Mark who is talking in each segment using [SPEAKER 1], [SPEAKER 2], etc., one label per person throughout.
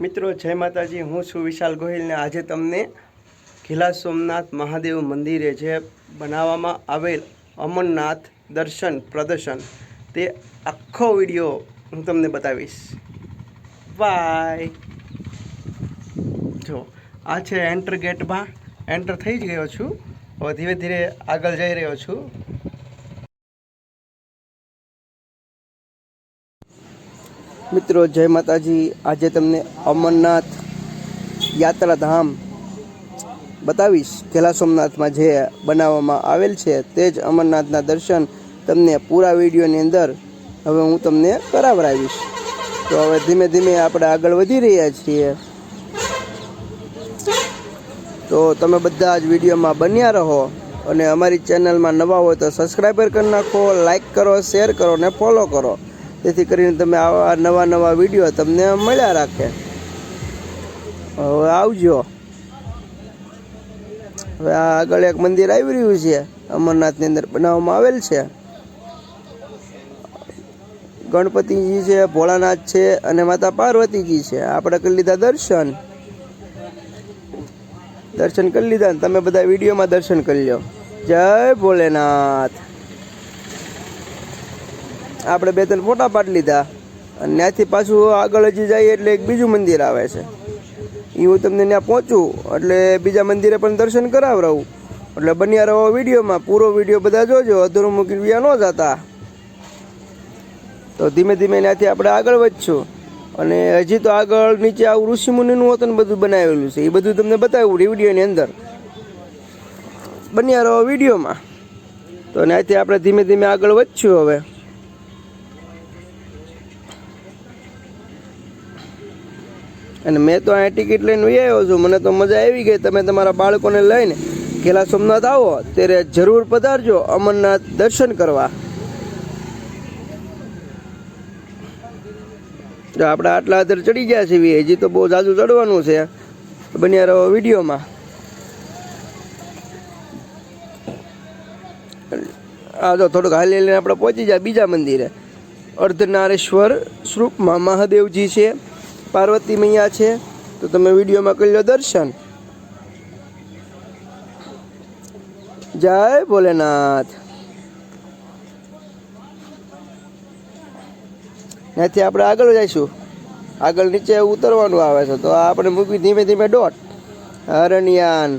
[SPEAKER 1] મિત્રો, જય માતાજી. હું છું વિશાલ ગોહિલ ને આજે તમને ઘીલા સોમનાથ મહાદેવ મંદિરે જે બનાવવામાં આવેલ અમરનાથ દર્શન પ્રદર્શન, તે આખો વીડિયો હું તમને બતાવીશ. બાય જો, આ છે એન્ટર ગેટમાં એન્ટર થઈ જ ગયો છું. હવે ધીરે ધીરે આગળ જઈ રહ્યો છું. મિત્રો, જય માતાજી. આજે તમને અમરનાથ યાત્રાધામ બતાવીશ. કેલા સોમનાથમાં જે બનાવવામાં આવેલ છે તે જ અમરનાથના દર્શન તમને પૂરા વિડીયોની અંદર હવે હું તમને કરાવડાવીશ. તો હવે ધીમે ધીમે આપણે આગળ વધી રહ્યા છીએ. તો તમે બધા જ વિડીયોમાં બન્યા રહો અને અમારી ચેનલમાં નવા હોય તો સબસ્ક્રાઈબર કરી નાખો, લાઈક કરો, શેર કરો ને ફોલો કરો. જેથી કરીને તમે આવા નવા નવા વીડિયો તમને મળ્યા રાખે. હવે આવજો. હવે આગળ એક મંદિર આવી રહ્યું છે. અમરનાથની અંદર બનાવવામાં આવેલ છે. ગણપતિજી છે, ભોળાનાથ છે અને માતા પાર્વતીજી છે. આપણે કરી લીધા દર્શન. દર્શન કરી લીધા ને તમે બધા વિડીયોમાં દર્શન કરી લો જય ભોલેનાથ. આપણે બે ત્રણ ફોટા પાડી લીધા. અને ત્યાંથી પાછું આગળ હજી જઈએ એટલે એક બીજું મંદિર આવે છે. એ હું તમને ત્યાં પહોંચું, એટલે બીજા મંદિરે પણ દર્શન કરાવરાવું. એટલે બન્યા રહો વિડીયોમાં, પૂરો વીડિયો બધા જોજો, અધૂરું મૂકી વ્યા ન જતા. તો ધીમે ધીમે ત્યાંથી આપણે આગળ વધશું. અને હજી તો આગળ નીચે આવું ઋષિમુનિનું હતું ને બધું બનાવેલું છે. એ બધું તમને બતાવ્યું વિડીયોની અંદર. બન્યા રહો વિડીયોમાં. તો ત્યાંથી આપણે ધીમે ધીમે આગળ વધશું હવે. અને મેં તો અહીંયા ટિકિટ લઈને વહી આવ્યો છું. મને તો મજા આવી ગઈ. તમે તમારા બાળકોને લઈને કેલા સોમનાથ આવો, ત્યારે જરૂર પધારજો અમરનાથ દર્શન કરવા. જો આપણે આટલા અંદર ચડી ગયા છીએ હજી તો બહુ જાજુ ચડવાનું છે. બન્યા રહો વિડીયોમાં. આ જો થોડુંક હાલી લઈને આપણે પહોંચી જાય બીજા મંદિરે. અર્ધનારેશ્વર સ્વરૂપમાં મહાદેવજી છે. પાર્વતી મૈયા છે, તો તમે વિડીયોમાં કરી લો દર્શન. જય ભોલેનાથ. ત્યાંથી આપણે આગળ જઈશું. આગળ નીચે ઉતરવાનું આવે છે, તો આપણે મૂકી ધીમે ધીમે ડોટ હરણિયાન.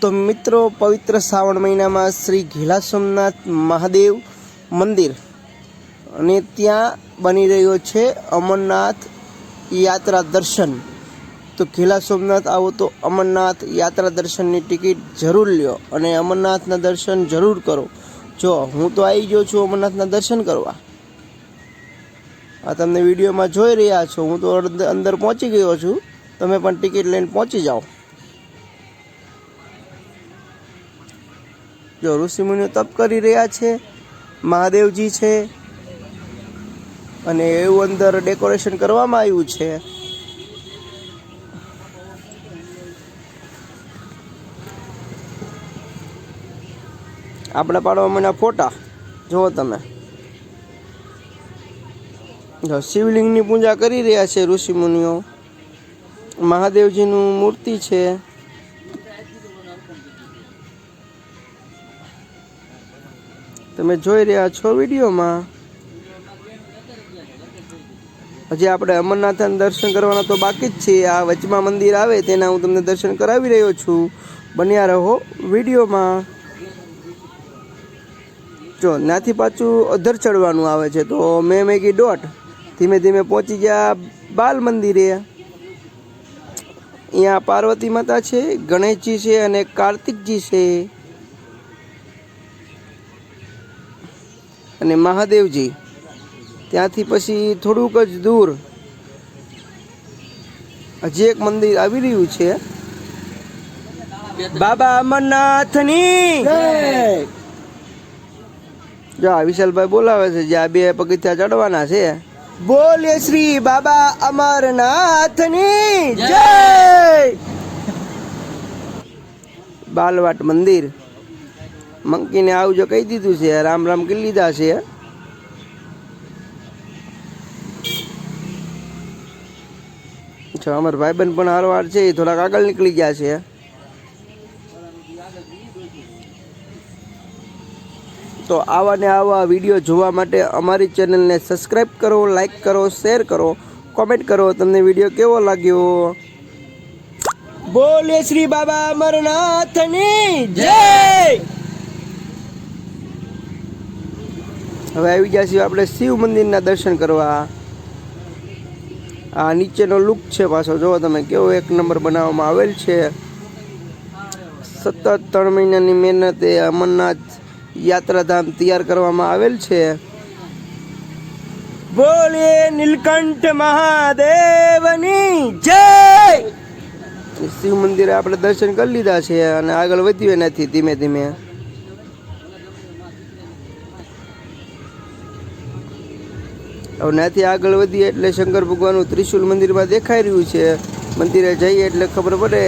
[SPEAKER 1] તો મિત્રો, પવિત્ર શ્રાવણ મહિનામાં શ્રી ઘીલા સોમનાથ મહાદેવ મંદિર. અને ત્યાં બની રહ્યો છે અમરનાથ યાત્રા દર્શન. તો ઘેલા સોમનાથ આવો તો અમરનાથ યાત્રા દર્શનની ટિકિટ જરૂર લ્યો અને અમરનાથના દર્શન જરૂર કરો. જો હું તો આવી ગયો છું અમરનાથના દર્શન કરવા. આ તમને વિડીયોમાં જોઈ રહ્યા છો. હું તો અંદર પહોંચી ગયો છું. તમે પણ ટિકિટ લઈને પહોંચી જાઓ. જો ઋષિમુનિઓ તપ કરી રહ્યા છે, મહાદેવજી છે અને એવું અંદર ડેકોરેશન કરવામાં આવ્યું છે. આપણે પાડવા મને ફોટા, જુઓ તમે. શિવલિંગની પૂજા કરી રહ્યા છે ઋષિમુનિઓ મહાદેવજીનું મૂર્તિ છે. તમે જોઈ રહ્યા છો વિડીયોમાં. હજી આપણે અમરનાથના દર્શન કરવાના તો બાકી જ છે આ વચમાં મંદિર આવે તેના હું તમને દર્શન કરાવી રહ્યો છું. બન્યા રહો વિડીયોમાં. જો, ત્યાંથી પાછું અધર ચડવાનું આવે છે તો મેં મેગી ડોટ ધીમે ધીમે પહોંચી ગયા બાલ મંદિરે. અહીંયા પાર્વતી માતા છે, ગણેશજી છે અને કાર્તિકજી છે. અને મહાદેવજી. ત્યાંથી પછી થોડુંક જ દૂર હજી એક મંદિર આવી રહ્યું છે. બાબા અમરનાથની! જો વિશાલભાઈ બોલાવે છે જે આ બે પગથિયા ચડવાના છે. બોલે શ્રી બાબા અમરનાથની! જય! બાલવાટ મંદિર. મંકીને આવજો કહી દીધું છે રામ રામ કરી લીધા છે. અચ્છા અમારા ભાઈબંધ પણ હારવાર છે, એ થોડાક આગળ નીકળી ગયા છે. તો આવા ને આવા વીડિયો જોવા માટે અમારી ચેનલને સબસ્ક્રાઈબ કરો, લાઈક કરો, શેર કરો, કોમેન્ટ કરો. તમને વીડિયો કેવો લાગ્યો? બોલે શ્રી બાબા અમરનાથની જય! હવે આવી ગયા છીએ આપણે શિવ મંદિરના દર્શન કરવા. આ નીચેનો લુક છે પાછો. જો તમે, કેવો એક નંબર બનાવવામાં આવેલ છે. સતત ત્રણ મહિનાની મહેનતે અમરનાથ યાત્રાધામ તૈયાર કરવામાં આવેલ છે. બોલે નીલકંઠ મહાદેવની જય! શિવ મંદિરે આપણે દર્શન કરી લીધા છે અને આગળ વધ્યું એનાથી ધીમે ધીમે. હવે ત્યાંથી આગળ વધીએ એટલે શંકર ભગવાનનું ત્રિશુલ મંદિરમાં દેખાઈ રહ્યું છે. મંદિરે જઈએ એટલે ખબર પડે.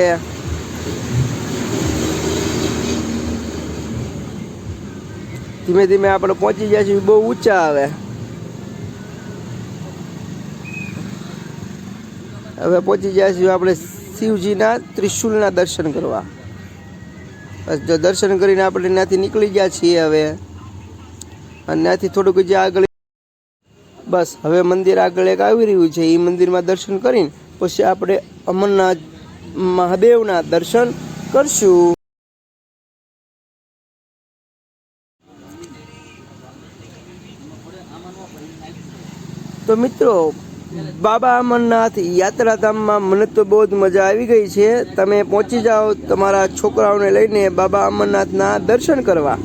[SPEAKER 1] ધીમે ધીમે આપણે પહોંચી જાય છે બહુ ઊંચા આવે. હવે પહોંચી જાય છે આપણે શિવજીના ત્રિશુલના દર્શન કરવા. બસ જો દર્શન કરીને આપણે ત્યાંથી નીકળી ગયા છીએ હવે. અને ત્યાંથી થોડુંક જે આગળ બસ, હવે મંદિર આગળ એક આવી રહ્યું છે એ મંદિરમાં દર્શન કરીને પછી આપણે અમરનાથ મહાદેવના દર્શન કરશું. તો મિત્રો, બાબા અમરનાથ યાત્રાધામમાં મને તો બહુ જ મજા આવી ગઈ છે. તમે પહોંચી જાઓ, તમારા છોકરાઓને લઈને બાબા અમરનાથના દર્શન કરવા.